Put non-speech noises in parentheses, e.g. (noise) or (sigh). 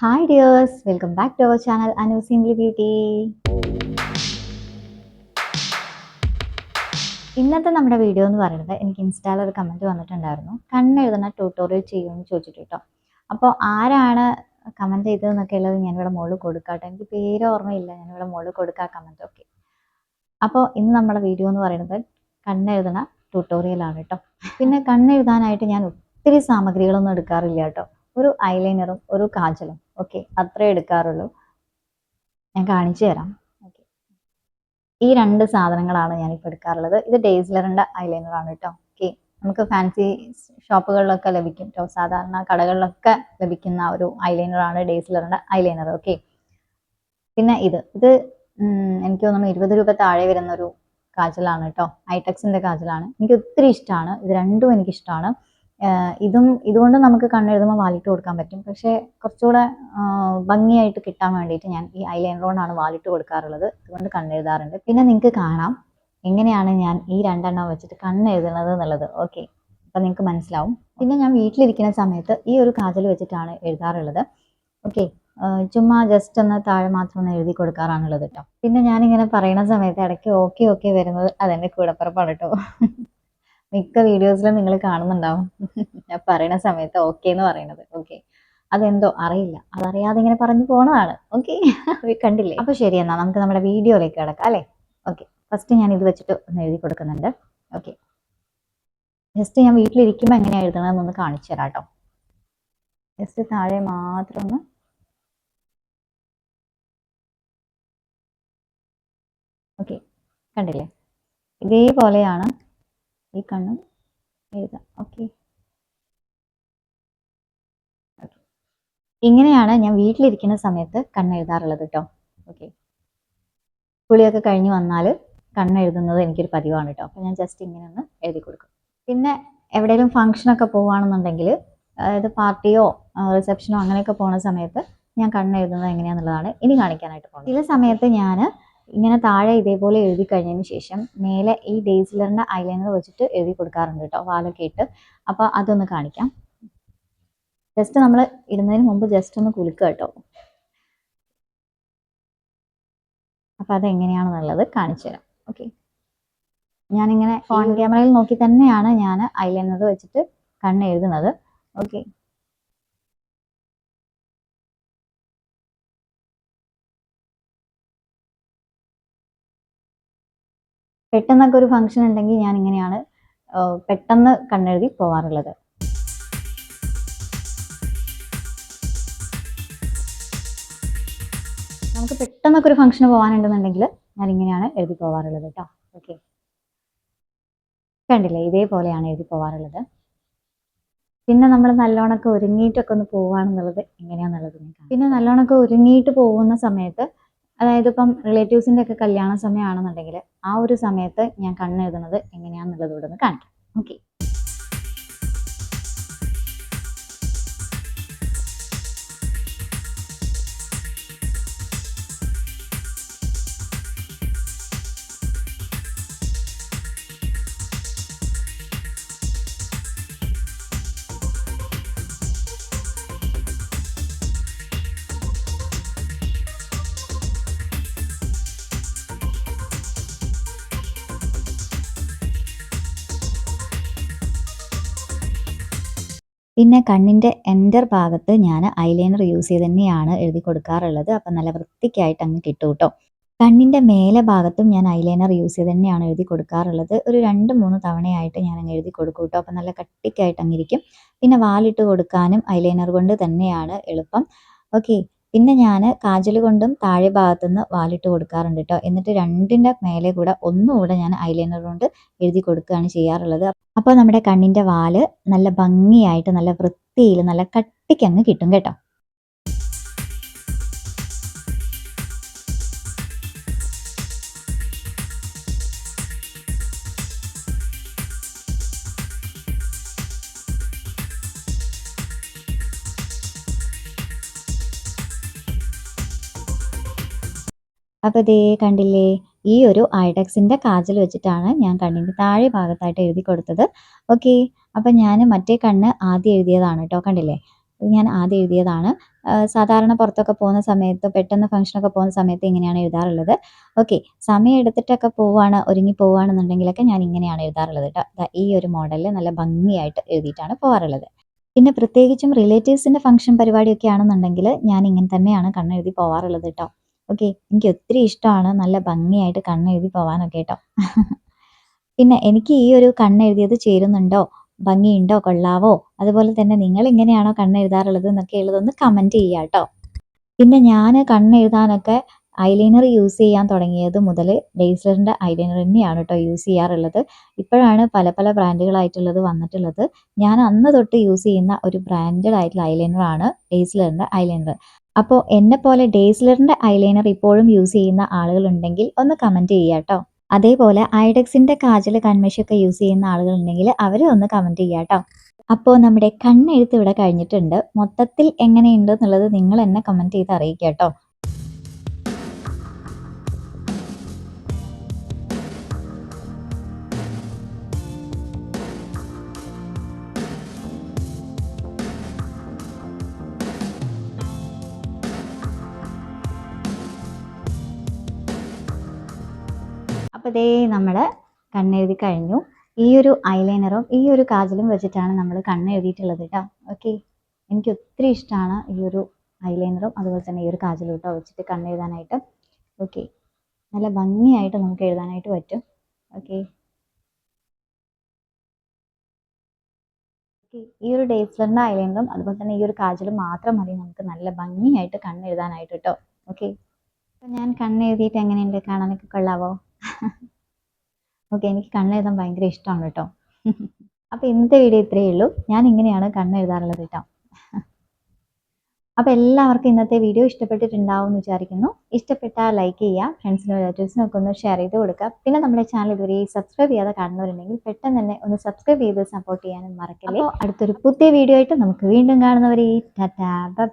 Hi dears welcome back to our channel Anu simply beauty ഇന്നത്തെ നമ്മുടെ video എന്ന് പറയുന്നത് എനിക്ക് ഇൻസ്റ്റാളിൽ ഒരു കമന്റ് വന്നിട്ടുണ്ടായിരുന്നു. കണ്ണെഴുതുന്ന ട്യൂട്ടോറിയൽ ചെയ്യുമെന്ന് ചോദിച്ചിട്ട് കേട്ടോ അപ്പോൾ ആരാണ് കമന്റ് ചെയ്തതെന്നൊക്കെ ഉള്ളത് ഞാനിവിടെ മുകളിൽ കൊടുക്കാട്ടെ. എനിക്ക് പേര് ഓർമ്മയില്ല. ഞാനിവിടെ മുകളിൽ കൊടുക്കാം കമന്റ് ഒക്കെ. അപ്പോൾ ഇന്ന് നമ്മുടെ വീഡിയോ എന്ന് പറയുന്നത് കണ്ണെഴുതുന്ന ട്യൂട്ടോറിയലാണ് കേട്ടോ പിന്നെ കണ്ണെഴുതാനായിട്ട് ഞാൻ ഒത്തിരി സാമഗ്രികളൊന്നും എടുക്കാറില്ല കേട്ടോ ഒരു ഐലൈനറും ഒരു കാജലും. ഓക്കെ അത്രേ എടുക്കാറുള്ളൂ. ഞാൻ കാണിച്ചു തരാം. ഓക്കെ ഈ രണ്ട് സാധനങ്ങളാണ് ഞാനിപ്പോൾ എടുക്കാറുള്ളത്. ഇത് ഡേസ്ലറിന്റെ ഐലൈനറാണ് കേട്ടോ. ഓക്കെ നമുക്ക് ഫാൻസി ഷോപ്പുകളിലൊക്കെ ലഭിക്കും കേട്ടോ സാധാരണ കടകളിലൊക്കെ ലഭിക്കുന്ന ഒരു ഐലൈനറാണ് ഡേസ്ലറിന്റെ ഐലൈനർ. ഓക്കെ പിന്നെ ഇത്. ഇത് എനിക്ക് തോന്നുന്നു ഇരുപത് രൂപ താഴെ വരുന്ന ഒരു കാജലാണ് കേട്ടോ ഐടെക്സിന്റെ കാജലാണ്. എനിക്ക് ഒത്തിരി ഇഷ്ടമാണ് ഇത് രണ്ടും എനിക്ക് ഇഷ്ടമാണ് ഇതും ഇതുകൊണ്ട് നമുക്ക് കണ്ണെഴുതുമ്പോൾ വാലിട്ട് കൊടുക്കാൻ പറ്റും. പക്ഷേ കുറച്ചുകൂടെ ഭംഗിയായിട്ട് കിട്ടാൻ വേണ്ടിയിട്ട് ഞാൻ ഈ ഐലൈനർ കൊണ്ടാണ് വാലിട്ട് കൊടുക്കാറുള്ളത്. അതുകൊണ്ട് കണ്ണെഴുതാറുണ്ട്. പിന്നെ നിങ്ങൾക്ക് കാണാം. എങ്ങനെയാണ് ഞാൻ ഈ രണ്ടെണ്ണം വെച്ചിട്ട് കണ്ണെഴുതുന്നത് എന്നുള്ളത്. ഓക്കെ. അപ്പം നിങ്ങൾക്ക് മനസ്സിലാവും. പിന്നെ ഞാൻ വീട്ടിലിരിക്കുന്ന സമയത്ത് ഈ ഒരു കാജൽ വെച്ചിട്ടാണ് എഴുതാറുള്ളത്. ഓക്കെ. ചുമ്മാ ജസ്റ്റ് ഒന്ന് താഴെ മാത്രം ഒന്ന് എഴുതി കൊടുക്കാറാണുള്ളത് കേട്ടോ. പിന്നെ ഞാനിങ്ങനെ പറയുന്ന സമയത്ത് ഇടയ്ക്ക് ഓക്കെ ഓക്കെ വരുന്നത് അതെന്റെ കൂടെപ്പുറപ്പാണ് കേട്ടോ. മിക്ക വീഡിയോസിലും നിങ്ങൾ കാണുന്നുണ്ടാവും. (laughs) ഞാൻ പറയുന്ന സമയത്ത് ഓക്കെ എന്ന് പറയുന്നത്. ഓക്കെ അതെന്തോ അറിയില്ല. അതറിയാതെ ഇങ്ങനെ പറഞ്ഞു പോണതാണ് ഓക്കെ (laughs) കണ്ടില്ലേ? അപ്പൊ ശരി എന്നാ നമുക്ക് നമ്മുടെ വീഡിയോയിലേക്ക് കിടക്കാം അല്ലേ? ഓക്കെ ഫസ്റ്റ് ഞാൻ ഇത് വെച്ചിട്ട് ഒന്ന് എഴുതി കൊടുക്കുന്നുണ്ട്. ഓക്കെ ജസ്റ്റ് ഞാൻ വീട്ടിലിരിക്കുമ്പോൾ എങ്ങനെയാണ് എഴുതണമെന്നൊന്ന് കാണിച്ചു തരാം കേട്ടോ ജസ്റ്റ് താഴെ മാത്രം ഒന്ന് ഓക്കെ കണ്ടില്ലേ? ഇതേപോലെയാണ് ഈ കണ്ണും എഴുതാം. ഓക്കെ. ഇങ്ങനെയാണ് ഞാൻ വീട്ടിലിരിക്കുന്ന സമയത്ത് കണ്ണെഴുതാറുള്ളത് കേട്ടോ. ഓക്കെ. കുളിയൊക്കെ കഴിഞ്ഞ് വന്നാൽ കണ്ണെഴുതുന്നത് എനിക്കൊരു പതിവാണ് കേട്ടോ. അപ്പം ഞാൻ ജസ്റ്റ് ഇങ്ങനെ ഒന്ന് എഴുതി കൊടുക്കും. പിന്നെ എവിടെയെങ്കിലും ഫംഗ്ഷനൊക്കെ പോവുകയാണെന്നുണ്ടെങ്കിൽ അതായത് പാർട്ടിയോ റിസപ്ഷനോ അങ്ങനെയൊക്കെ പോകുന്ന സമയത്ത് ഞാൻ കണ്ണെഴുതുന്നത് എങ്ങനെയാണെന്നുള്ളതാണ് ഇനി കാണിക്കാനായിട്ട് പോകുന്നത്. ചില സമയത്ത് ഞാൻ ഇങ്ങനെ താഴെ ഇതേപോലെ എഴുതി കഴിഞ്ഞതിന് ശേഷം മേലെ ഈ ഡേസിലറിന്റെ ഐലൈനർ വെച്ചിട്ട് എഴുതി കൊടുക്കാറുണ്ട് കേട്ടോ വാലൊക്കെ ഇട്ട്. അപ്പോൾ അതൊന്ന് കാണിക്കാം. ജസ്റ്റ് നമ്മൾ ഇടുന്നതിന് മുമ്പ് ജസ്റ്റ് ഒന്ന് കുലുക്കുക കേട്ടോ. അപ്പോൾ അതെങ്ങനെയാണെന്നുള്ളത് കാണിച്ചു തരാം. ഓക്കെ ഞാനിങ്ങനെ ഫോൺ ക്യാമറയിൽ നോക്കി തന്നെയാണ് ഞാൻ ഐലൈനർ വെച്ചിട്ട് കണ്ണ് എഴുതുന്നത് ഓക്കെ പെട്ടെന്നൊക്കെ ഒരു ഫംഗ്ഷൻ ഉണ്ടെങ്കിൽ ഞാൻ ഇങ്ങനെയാണ് പെട്ടെന്ന് കണ്ണെഴുതി പോവാറുള്ളത്. നമുക്ക് പെട്ടെന്നൊക്കെ ഒരു ഫംഗ്ഷന് പോകാനുണ്ടെന്നുണ്ടെങ്കിൽ ഞാൻ ഇങ്ങനെയാണ് എഴുതി പോവാറുള്ളത് കേട്ടോ ഓക്കെ കണ്ടില്ലേ? ഇതേപോലെയാണ് എഴുതി പോവാറുള്ളത്. പിന്നെ നമ്മൾ നല്ലോണമൊക്കെ ഒരുങ്ങിയിട്ടൊക്കെ ഒന്ന് പോവുകയാണെന്നുള്ളത് എങ്ങനെയാണെന്നുള്ളത്. പിന്നെ നല്ലോണമൊക്കെ ഒരുങ്ങിയിട്ട് പോകുന്ന സമയത്ത് അതായത് ഇപ്പം റിലേറ്റീവ്സിന്റെ ഒക്കെ കല്യാണ സമയമാണെന്നുണ്ടെങ്കിൽ ആ ഒരു സമയത്ത് ഞാൻ കണ്ണെഴുതുന്നത് എങ്ങനെയാണെന്നുള്ളത് ഇവിടെ നിന്ന് കാണിക്കാം. ഓക്കെ പിന്നെ കണ്ണിന്റെ എന്റർ ഭാഗത്ത് ഞാൻ ഐലൈനർ യൂസ് ചെയ്ത് തന്നെയാണ് എഴുതി കൊടുക്കാറുള്ളത്. അപ്പം നല്ല വൃത്തിക്കായിട്ട് അങ്ങ് കിട്ടും കേട്ടോ കണ്ണിന്റെ മേലെ ഭാഗത്തും ഞാൻ ഐലൈനർ യൂസ് ചെയ്ത് തന്നെയാണ് എഴുതി കൊടുക്കാറുള്ളത്. ഒരു രണ്ട് മൂന്ന് തവണയായിട്ട് ഞാൻ അങ്ങ് എഴുതി കൊടുക്കും കേട്ടോ. അപ്പം നല്ല കട്ടിക്കായിട്ട് അങ്ങിരിക്കും പിന്നെ വാലിട്ട് കൊടുക്കാനും ഐലൈനർ കൊണ്ട് തന്നെയാണ് എളുപ്പം. ഓക്കെ പിന്നെ ഞാൻ കാജൽ കൊണ്ടും താഴെ ഭാഗത്തുനിന്ന് വാലിട്ട് കൊടുക്കാറുണ്ട് കേട്ടോ എന്നിട്ട് രണ്ടിന്റെ മേലെ കൂടെ ഒന്നുകൂടെ ഞാൻ ഐലൈനർ കൊണ്ട് എഴുതി കൊടുക്കുകയാണ് ചെയ്യാറുള്ളത്. അപ്പോൾ നമ്മുടെ കണ്ണിന്റെ വാൽ നല്ല ഭംഗിയായിട്ട് നല്ല വൃത്തിയിൽ നല്ല കട്ടിക്ക് അങ്ങ് കിട്ടും കേട്ടോ. അപ്പോൾ ദേ കണ്ടില്ലേ ഈ ഒരു ഐഡക്സിന്റെ കാജൽ വെച്ചിട്ടാണ് ഞാൻ കണ്ണിന്റെ താഴെ ഭാഗത്തായിട്ട് എഴുതി കൊടുത്തത്. ഓക്കെ അപ്പം ഞാൻ മറ്റേ കണ്ണ് ആദ്യം എഴുതിയതാണ് കേട്ടോ കണ്ടില്ലേ? ഇത് ഞാൻ ആദ്യം എഴുതിയതാണ്. സാധാരണ പുറത്തൊക്കെ പോകുന്ന സമയത്ത് പെട്ടെന്ന് ഫംഗ്ഷനൊക്കെ പോകുന്ന സമയത്ത് ഇങ്ങനെയാണ് എഴുതാറുള്ളത്. ഓക്കെ സമയം എടുത്തിട്ടൊക്കെ പോവുകയാണ് ഒരുങ്ങി പോവുകയാണെന്നുണ്ടെങ്കിലൊക്കെ ഞാൻ ഇങ്ങനെയാണ് എഴുതാറുള്ളത് കേട്ടോ ഈ ഒരു മോഡലിൽ നല്ല ഭംഗിയായിട്ട് എഴുതിയിട്ടാണ് പോകാറുള്ളത് പിന്നെ പ്രത്യേകിച്ചും റിലേറ്റീവ്സിന്റെ ഫംഗ്ഷൻ പരിപാടിയൊക്കെ ആണെന്നുണ്ടെങ്കിൽ ഞാൻ ഇങ്ങനെ തന്നെയാണ് കണ്ണെഴുതി പോവാറുള്ളത് കേട്ടോ ഓക്കെ എനിക്ക് ഒത്തിരി ഇഷ്ടമാണ്. നല്ല ഭംഗിയായിട്ട് കണ്ണെഴുതി പോവാനൊക്കെ കേട്ടോ. പിന്നെ എനിക്ക് ഈ ഒരു കണ്ണെഴുതിയത് ചേരുന്നുണ്ടോ? ഭംഗിയുണ്ടോ? കൊള്ളാവോ? അതുപോലെ തന്നെ നിങ്ങൾ എങ്ങനെയാണോ കണ്ണെഴുതാറുള്ളത് എന്നൊക്കെ ഉള്ളതൊന്ന് കമന്റ് ചെയ്യുക കേട്ടോ. പിന്നെ ഞാൻ കണ്ണെഴുതാനൊക്കെ ഐലൈനർ യൂസ് ചെയ്യാൻ തുടങ്ങിയത് മുതൽ ഡേയ്സറിന്റെ ഐലൈനർ തന്നെയാണ് കേട്ടോ യൂസ് ചെയ്യാറുള്ളത്. ഇപ്പോഴാണ് പല പല ബ്രാൻഡുകളായിട്ടുള്ളത് വന്നിട്ടുള്ളത്. ഞാൻ അന്ന് തൊട്ട് യൂസ് ചെയ്യുന്ന ഒരു ബ്രാൻഡഡ് ആയിട്ടുള്ള ഐലൈനറാണ് ഡേയ്സ്ലറിന്റെ ഐലൈനർ അപ്പോൾ എന്നെ പോലെ ഡേസ്ലറിന്റെ ഐലൈനർ ഇപ്പോഴും യൂസ് ചെയ്യുന്ന ആളുകളുണ്ടെങ്കിൽ ഒന്ന് കമന്റ് ചെയ്യുക കേട്ടോ അതേപോലെ ഐഡെക്സിന്റെ കാജൽ കൺമഷിയൊക്കെ യൂസ് ചെയ്യുന്ന ആളുകളുണ്ടെങ്കിൽ അവർ ഒന്ന് കമന്റ് ചെയ്യുക കേട്ടോ അപ്പോൾ നമ്മുടെ കണ്ണെഴുത്ത് ഇവിടെ കഴിഞ്ഞിട്ടുണ്ട്. മൊത്തത്തിൽ എങ്ങനെയുണ്ട് എന്നുള്ളത് നിങ്ങൾ എന്നെ കമന്റ് ചെയ്ത് അറിയിക്കുക കേട്ടോ അപ്പോൾ നമ്മൾ കണ്ണെഴുതി കഴിഞ്ഞു. ഈ ഒരു ഐലൈനറും ഈ ഒരു കാജലും വെച്ചിട്ടാണ് നമ്മൾ കണ്ണെഴുതിയിട്ടുള്ളത് കേട്ടോ ഓക്കെ. എനിക്ക് ഒത്തിരി ഇഷ്ടമാണ് ഈ ഒരു ഐലൈനറും അതുപോലെ തന്നെ ഈ ഒരു കാജലും കേട്ടോ വെച്ചിട്ട് കണ്ണെഴുതാനായിട്ട്. ഓക്കെ. നല്ല ഭംഗിയായിട്ട് നമുക്ക് എഴുതാനായിട്ട് പറ്റും. ഓക്കെ. ഈ ഒരു ഡേസ്ലറിന്റെ ഐലൈനറും അതുപോലെ തന്നെ ഈ ഒരു കാജലും മാത്രം മതി നമുക്ക് നല്ല ഭംഗിയായിട്ട് കണ്ണെഴുതാനായിട്ട് കേട്ടോ ഓക്കെ. അപ്പം ഞാൻ കണ്ണെഴുതിയിട്ട് എങ്ങനെയുണ്ട് കാണാനൊക്കെ കൊള്ളാവോ? (laughs) ഓക്കെ എനിക്ക് കണ്ണെഴുതാൻ ഭയങ്കര ഇഷ്ടമാണ് കേട്ടോ. (laughs) അപ്പോൾ ഇന്നത്തെ വീഡിയോ ഇത്രയേ ഉള്ളൂ. ഞാൻ ഇങ്ങനെയാണ് കണ്ണെഴുതാറുള്ളത് കേട്ടോ. (laughs) അപ്പോൾ എല്ലാവർക്കും ഇന്നത്തെ വീഡിയോ ഇഷ്ടപ്പെട്ടിട്ടുണ്ടാവും എന്ന് വിചാരിക്കുന്നു. ഇഷ്ടപ്പെട്ടാൽ ലൈക്ക് ചെയ്യാം ഫ്രണ്ട്സിനും റിലേറ്റീവ്സിനും ഒക്കെ ഒന്ന് ഷെയർ ചെയ്ത് കൊടുക്കുക. പിന്നെ നമ്മുടെ ചാനൽ ഇതുവരെ സബ്സ്ക്രൈബ് ചെയ്യാതെ കാണുന്നവരുണ്ടെങ്കിൽ പെട്ടെന്ന് തന്നെ ഒന്ന് സബ്സ്ക്രൈബ് ചെയ്ത് സപ്പോർട്ട് ചെയ്യാനും മറക്കല്ലേ. അടുത്തൊരു പുതിയ വീഡിയോ ആയിട്ട് നമുക്ക് വീണ്ടും കാണുന്നവരെ. Tata bye